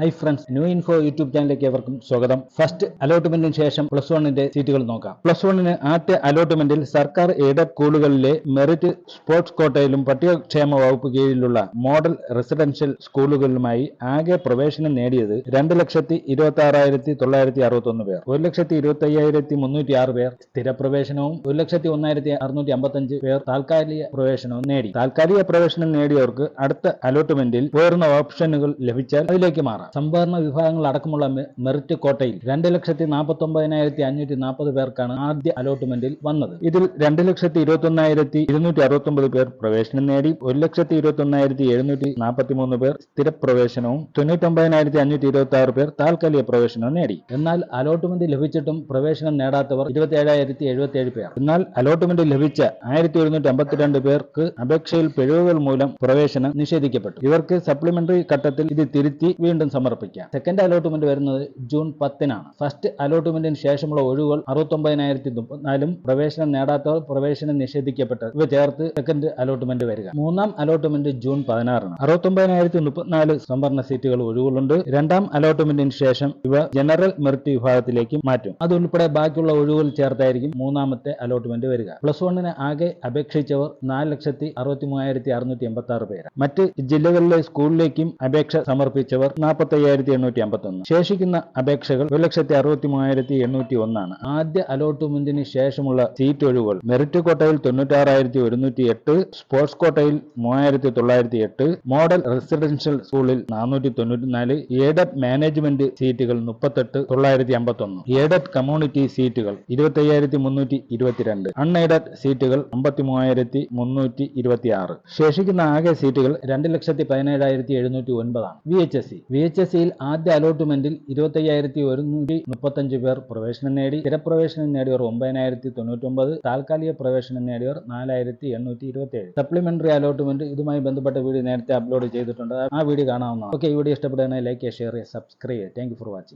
Hi friends new info YouTube ചാനലിലേക്ക് എവർക്കും സ്വാഗതം. ഫസ്റ്റ് അലോട്ട്മെന്റിന് ശേഷം പ്ലസ് വണ്ണിന്റെ സീറ്റുകൾ നോക്കാം. പ്ലസ് വണ്ണിന് ആദ്യ അലോട്ട്മെന്റിൽ സർക്കാർ എയ്ഡഡ് സ്കൂളുകളിലെ മെറിറ്റ് സ്പോർട്സ് കോട്ടയിലും പട്ടികക്ഷേമ വകുപ്പ് കീഴിലുള്ള മോഡൽ റെസിഡൻഷ്യൽ സ്കൂളുകളിലുമായി ആകെ പ്രവേശനം നേടിയത് രണ്ട് ലക്ഷത്തി ഇരുപത്തി ആറായിരത്തി തൊള്ളായിരത്തി അറുപത്തി ഒന്ന് പേർ. ഒരു ലക്ഷത്തി ഇരുപത്തി അയ്യായിരത്തി മുന്നൂറ്റി ആറ് പേർ സ്ഥിരപ്രവേശനവും ഒരു ലക്ഷത്തി ഒന്നായിരത്തി അറുന്നൂറ്റി അമ്പത്തഞ്ച് പേർ താൽക്കാലിക പ്രവേശനവും നേടി. താൽക്കാലിക പ്രവേശനം നേടിയവർക്ക് അടുത്ത അലോട്ട്മെന്റിൽ ഉയർന്ന ഓപ്ഷനുകൾ ലഭിച്ചാൽ അതിലേക്ക് മാറാം. സംവരണ വിഭാഗങ്ങൾ അടക്കമുള്ള മെറിറ്റ് കോട്ടയിൽ രണ്ട് ലക്ഷത്തി നാൽപ്പത്തി ഒമ്പതിനായിരത്തി അഞ്ഞൂറ്റി നാൽപ്പത് പേർക്കാണ് ആദ്യ അലോട്ട്മെന്റിൽ വന്നത്. ഇതിൽ രണ്ട് ലക്ഷത്തി ഇരുപത്തി ഒന്നായിരത്തി ഇരുന്നൂറ്റി അറുപത്തി ഒമ്പത് പേർ പ്രവേശനം നേടി ഒരു ലക്ഷത്തി ഇരുപത്തി ഒന്നായിരത്തി എഴുന്നൂറ്റി നാൽപ്പത്തി മൂന്ന് പേർ സ്ഥിരപ്രവേശനവും തൊണ്ണൂറ്റൊമ്പതിനായിരത്തി അഞ്ഞൂറ്റി ഇരുപത്തി ആറ് പേർ താൽക്കാലിക പ്രവേശനവും നേടി. എന്നാൽ അലോട്ട്മെന്റ് ലഭിച്ചിട്ടും പ്രവേശനം നേടാത്തവർ ഇരുപത്തി ഏഴായിരത്തി എഴുപത്തി ഏഴ് പേർ. എന്നാൽ അലോട്ട്മെന്റ് ലഭിച്ച ആയിരത്തി ഒരുന്നൂറ്റി അമ്പത്തിരണ്ട് പേർക്ക് അപേക്ഷയിൽ പിഴവുകൾ മൂലം പ്രവേശനം നിഷേധിക്കപ്പെട്ടു. ഇവർക്ക് സപ്ലിമെന്ററി ഘട്ടത്തിൽ ഇത് തിരുത്തി വീണ്ടും സമർപ്പിക്കാം. സെക്കൻഡ് അലോട്ട്മെന്റ് വരുന്നത് ജൂൺ പത്തിനാണ്. ഫസ്റ്റ് അലോട്ട്മെന്റിന് ശേഷമുള്ള ഒഴിവുകൾ അറുപത്തൊമ്പതിനായിരത്തി മുപ്പത്തിനാലും പ്രവേശനം നേടാത്തവർ പ്രവേശനം നിഷേധിക്കപ്പെട്ടത്. ഇവ ചേർത്ത് സെക്കൻഡ് അലോട്ട്മെന്റ് വരിക. മൂന്നാം അലോട്ട്മെന്റ് ജൂൺ പതിനാറിന് അറുപത്തൊമ്പതിനായിരത്തി മുപ്പത്തിനാല് സംവരണ സീറ്റുകൾ ഒഴിവുകളുണ്ട്. രണ്ടാം അലോട്ട്മെന്റിന് ശേഷം ഇവ ജനറൽ മെറിറ്റ് വിഭാഗത്തിലേക്ക് മാറ്റും. അതുൾപ്പെടെ ബാക്കിയുള്ള ഒഴിവുകൾ ചേർത്തായിരിക്കും മൂന്നാമത്തെ അലോട്ട്മെന്റ് വരിക. പ്ലസ് വണ്ണിന് ആകെ അപേക്ഷിച്ചവർ നാല് ലക്ഷത്തി അറുപത്തി മൂവായിരത്തി അറുന്നൂറ്റി എൺപത്തി ആറ് പേര് മറ്റ് ജില്ലകളിലെ സ്കൂളിലേക്കും അപേക്ഷ സമർപ്പിച്ചവർ നാൽപ്പത്തി അയ്യായിരത്തി എണ്ണൂറ്റി അമ്പത്തി ഒന്ന് ശേഷിക്കുന്ന അപേക്ഷകൾ ഒരു ലക്ഷത്തി അറുപത്തി മൂവായിരത്തി എണ്ണൂറ്റി ഒന്നാണ് ആദ്യ അലോട്ട്മെന്റിന് ശേഷമുള്ള സീറ്റ് ഒഴിവുകൾ. മെറിറ്റ് കോട്ടയിൽ തൊണ്ണൂറ്റാറായിരത്തി ഒരുന്നൂറ്റി എട്ട് സ്പോർട്സ് കോട്ടയിൽ മൂവായിരത്തി തൊള്ളായിരത്തി എട്ട് മോഡൽ റെസിഡൻഷ്യൽ സ്കൂളിൽ നാനൂറ്റി തൊണ്ണൂറ്റിനാല് എയ്ഡഡ് മാനേജ്മെന്റ് സീറ്റുകൾ മുപ്പത്തെട്ട് തൊള്ളായിരത്തി അമ്പത്തി ഒന്ന് എയ്ഡഡ് കമ്മ്യൂണിറ്റി സീറ്റുകൾ ഇരുപത്തയ്യായിരത്തി മുന്നൂറ്റി ഇരുപത്തിരണ്ട് അൺഎയ്ഡഡ് സീറ്റുകൾ അമ്പത്തി മൂവായിരത്തി മുന്നൂറ്റി ഇരുപത്തി ആറ് ശേഷിക്കുന്ന ആകെ സീറ്റുകൾ രണ്ട് ലക്ഷത്തി പതിനേഴായിരത്തി എഴുന്നൂറ്റി ഒൻപതാണ് V H S C. V H S സിയിൽ ആദ്യ അലോട്ട്മെന്റിൽ ഇരുപത്തി അയ്യായിരത്തി ഒരുന്നൂറ്റി മുപ്പത്തഞ്ച് പേർ പ്രവേശനം നേടി സ്ഥിരപ്രവേശനം നേടിയവർ ഒമ്പതിനായിരത്തി തൊണ്ണൂറ്റൊമ്പത് താൽക്കാലിക പ്രവേശനം നേടിയവർ നാലായിരത്തി എണ്ണൂറ്റി ഇരുപത്തി ഏഴ് സപ്ലിമെന്ററി അലോട്ട്മെന്റ് ഇതുമായി ബന്ധപ്പെട്ട വീഡിയോ നേരത്തെ അപ്ലോഡ് ചെയ്തിട്ടുണ്ട്. ആ വീഡിയോ കാണാവുന്നതാണ്. ഓക്കെ ഈ വീഡിയോ ഇഷ്ടപ്പെടുകയാണെങ്കിൽ like share subscribe thank for watching.